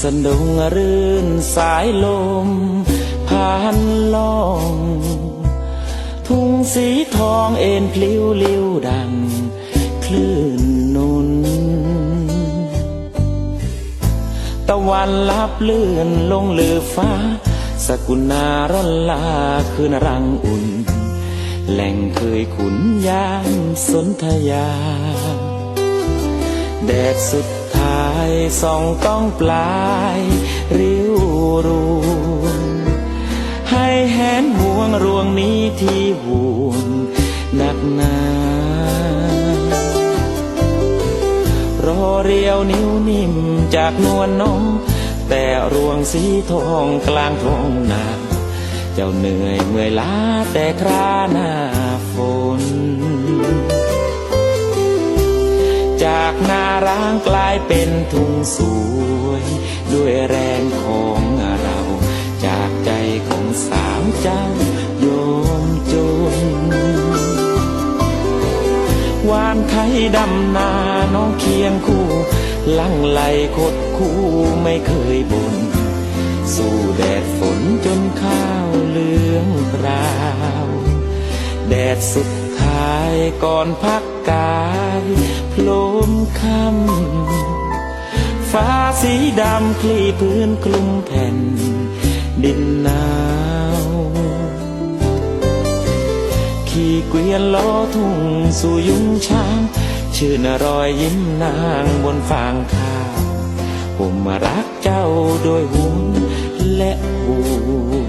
สนดงรื่นสายลมผ่านล่อง ทุ่งสีทองเอ็นพลิ้วลิ้วดัง คลื่นนุน ตะวันลับเลื่อนลงเลือฟ้า สกุณาร่อนลาคืนรังอุ่น แหล่งเคยขุนยามสนธยา แดดสุด ท้ายส่องต้องปลายริ้วรูให้แหนห่วงรวงนี้ที่ห่วงหนักหนารอเรียวนิ้วนิ่มจากนวลน้องแต่รวงสีทองกลางท้องนาเจ้าเหนื่อยเมื่อยล้าแต่คราหน้าฝน จากนาร้างกลายเป็นทุ่งสวย ด้วยแรงของเรา จากใจของสาวเจ้าโยมจนวานไทยดำนาน้องเคียงคู่ ลังไหลคดคู่ไม่เคยบน่นสู้แดดฝนจนข้าวเหลืองกราว แดดสุด ทายก่อนพักกายพลมคำฟ้าสีดำคลี่พื้นคลุมแผ่น ดินหนาว ขี่เกวียนล้อทุ่งสู่ยุงช้าง ชื่นรอยยิ้มนางบนฟางข้าวผมมารักเจ้าโดยห่วและห่ว